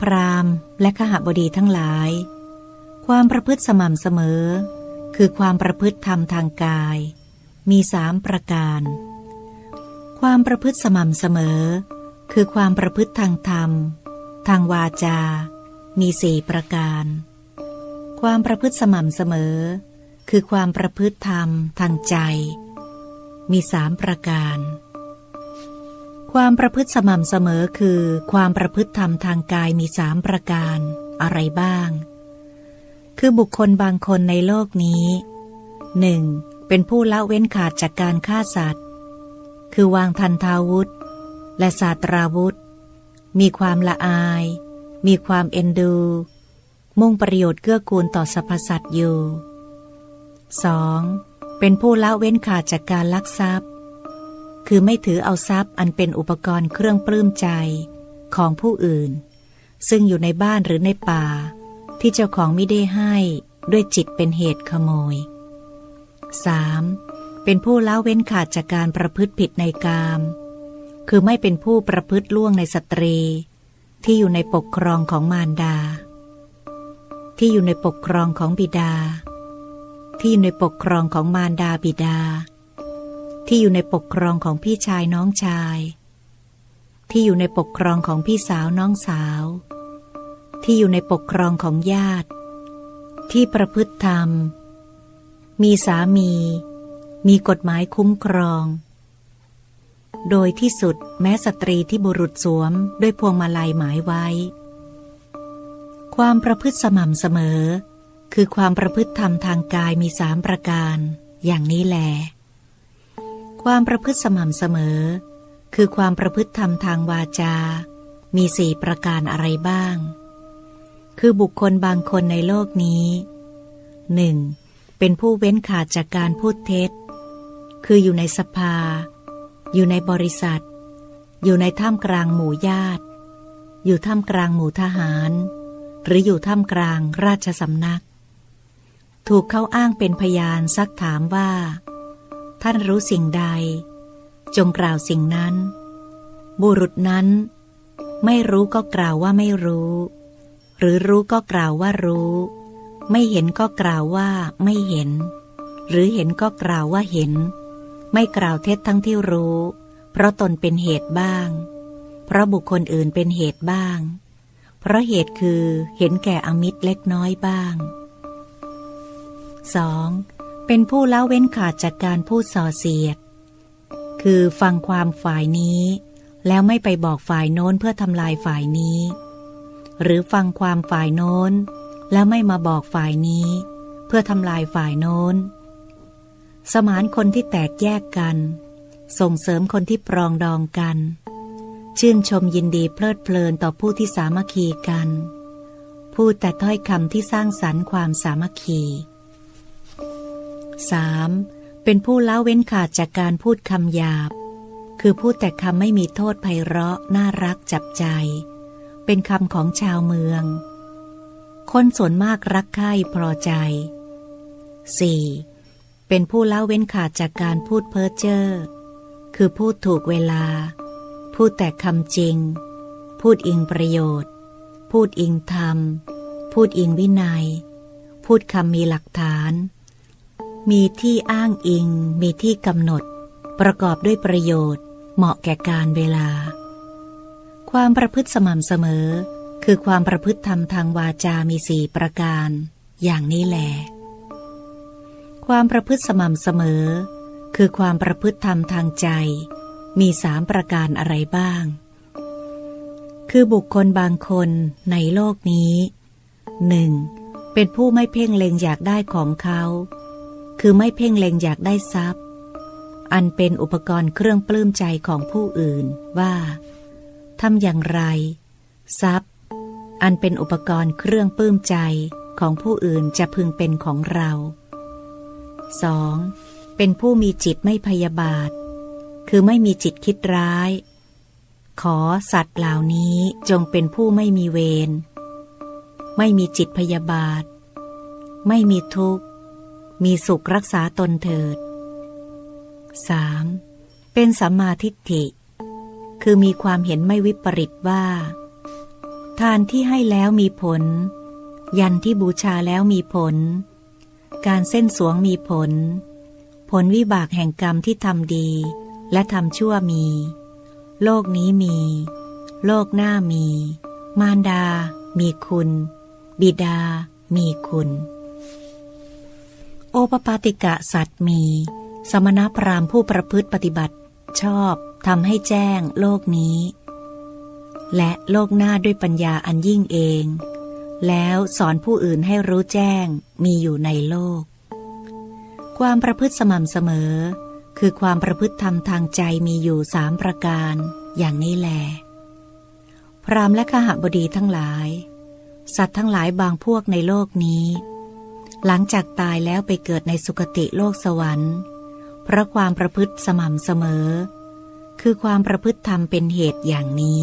พราหมณ์ และขหบดีทั้งหลาย ความประพฤติสม่ำเสมอ คือความประพฤติธรรมทางกาย มีสามประการ ความประพฤติสม่ำเสมอ คือความประพฤติทางธรรม ทางวาจา มีสี่ประการ ความประพฤติสม่ำเสมอ คือความประพฤติธรรมทางใจ มีสามประการ ความประพฤติสม่ำเสมอคือ ความประพฤติธรรมทางกายมีสามประการ อะไรบ้าง คือบุคคลบางคนในโลกนี้หนึ่งเป็นผู้ละเว้นขาดจากการฆ่าสัตว์ คือวางทันทาวุธ และศาสตราวุธ มีความละอาย มีความเอ็นดู มุ่งประโยชน์เกื้อกูลต่อสรรพสัตว์อยู่ 2. เป็นผู้ละเว้นขาดจากการลักทรัพย์ คือไม่ถือเอาทรัพย์อันเป็นอุปกรณ์เครื่องปลื้มใจของผู้อื่น ซึ่งอยู่ในบ้านหรือในป่า ที่เจ้าของไม่ได้ให้ด้วยจิตเป็นเหตุขโมย 3. เป็นผู้ละเว้นขาดจากการประพฤติผิดในกาม คือไม่เป็นผู้ประพฤติล่วงในสตรี ที่อยู่ในปกครองของมารดา ที่อยู่ในปกครองของบิดา ที่อยู่ในปกครองของมารดาบิดา ที่อยู่ในปกครองของพี่ชายน้องชาย ที่อยู่ในปกครองของพี่สาวน้องสาว ที่อยู่ในปกครองของญาติ ที่ประพฤติธรรม มีสามี มีกฎหมายคุ้มครอง โดยที่สุดแม้สตรีที่บุรุษสวมด้วยพวงมาลัยหมายไว้ ความประพฤติสม่ำเสมอ คือความประพฤติธรรมทางกายมีสามประการ อย่างนี้แหละ ความประพฤติสม่ำเสมอ คือความประพฤติธรรมทางวาจา มีสี่ประการอะไรบ้าง คือบุคคลบางคนในโลกนี้หนึ่งเป็นผู้เว้นขาดจากการพูดเท็จ คืออยู่ในสภา อยู่ในบริษัท อยู่ในท่ามกลางหมู่ญาติ อยู่ท่ามกลางหมู่ทหาร หรืออยู่ท่ามกลางราชสำนัก ถูกเขาอ้างเป็นพยานซักถามว่า ท่านรู้สิ่งใด จงกล่าวสิ่งนั้น บุรุษนั้น ไม่รู้ก็กล่าวว่าไม่รู้ หรือรู้ก็กล่าวว่ารู้ ไม่เห็นก็กล่าวว่าไม่เห็น หรือเห็นก็กล่าวว่าเห็น ไม่กล่าวเท็จทั้งที่รู้ เพราะตนเป็นเหตุบ้าง เพราะบุคคลอื่นเป็นเหตุบ้าง เพราะเหตุคือเห็นแก่อมิตรเล็กน้อยบ้าง 2. เป็นผู้ละเว้นขาดจากการพูดส่อเสียด คือฟังความฝ่ายนี้ แล้วไม่ไปบอกฝ่ายโน้นเพื่อทำลายฝ่ายนี้ หรือฟังความฝ่ายโน้น แล้วไม่มาบอกฝ่ายนี้ เพื่อทำลายฝ่ายโน้น สมานคนที่แตกแยกกัน ส่งเสริมคนที่ปรองดองกัน ชื่นชมยินดีเพลิดเพลินต่อผู้ที่สามัคคีกัน พูดแต่ถ้อยคำที่สร้างสรรค์ความสามัคคี 3. เป็นผู้ละเว้นขาดจากการพูดคำหยาบ คือพูดแต่คำไม่มีโทษไพเราะน่ารักจับใจ เป็นคำของชาวเมือง คนส่วนมากรักใคร่พอใจ 4. เป็นผู้ละเว้นขาดจากการพูดเพ้อเจ้อคือพูดถูกเวลา พูดแต่คำจริง พูดอิงประโยชน์ พูดอิงธรรม พูดอิงวินัย พูดคำมีหลักฐาน มีที่อ้างอิง มีที่กำหนด ประกอบด้วยประโยชน์ เหมาะแก่การเวลา ความประพฤติสม่ำเสมอ คือความประพฤติธรรมทางวาจามีสี่ประการ อย่างนี้แหลความประพฤติสม่ำเสมอ คือความประพฤติธรรมทางใจ มีสามประการอะไรบ้าง คือบุคคลบางคนในโลกนี้หนึ่งเป็นผู้ไม่เพ่งเล็งอยากได้ของเขา คือไม่เพ่งเล็งอยากได้ทรัพย์ อันเป็นอุปกรณ์เครื่องปลื้มใจของผู้อื่นว่าทำอย่างไร ทรัพย์ อันเป็นอุปกรณ์เครื่องปลื้มใจของผู้อื่นจะพึงเป็นของเรา 2. เป็นผู้มีจิตไม่พยาบาท คือไม่มีจิตคิดร้าย ขอสัตว์เหล่านี้จงเป็นผู้ไม่มีเวร ไม่มีจิตพยาบาท ไม่มีทุกข์ มีสุขรักษาตนเถิด 3. เป็นสัมมาทิฏฐิ คือมีความเห็นไม่วิปริตว่า ทานที่ให้แล้วมีผล ยันที่บูชาแล้วมีผล การเส้นสวงมีผล ผลวิบากแห่งกรรมที่ทำดี และทำชั่วมี โลกนี้มี โลกหน้ามี มารดา มีคุณ บิดา มีคุณ อปปาติกะสัตมี สมณพราหมณ์ผู้ประพฤติปฏิบัติชอบทำให้แจ้งโลกนี้ และโลกหน้าด้วยปัญญาอันยิ่งเอง แล้วสอนผู้อื่นให้รู้แจ้งมีอยู่ในโลก ความประพฤติสม่ำเสมอ คือความประพฤติธรรมทางใจมีอยู่สามประการ อย่างนี้แลพรามและขหบดีทั้งหลาย สัตว์ทั้งหลายบางพวกในโลกนี้ หลังจากตายแล้วไปเกิดในสุคติโลกสวรรค์ เพราะความประพฤติสม่ำเสมอ คือความประพฤติธรรมเป็นเหตุอย่างนี้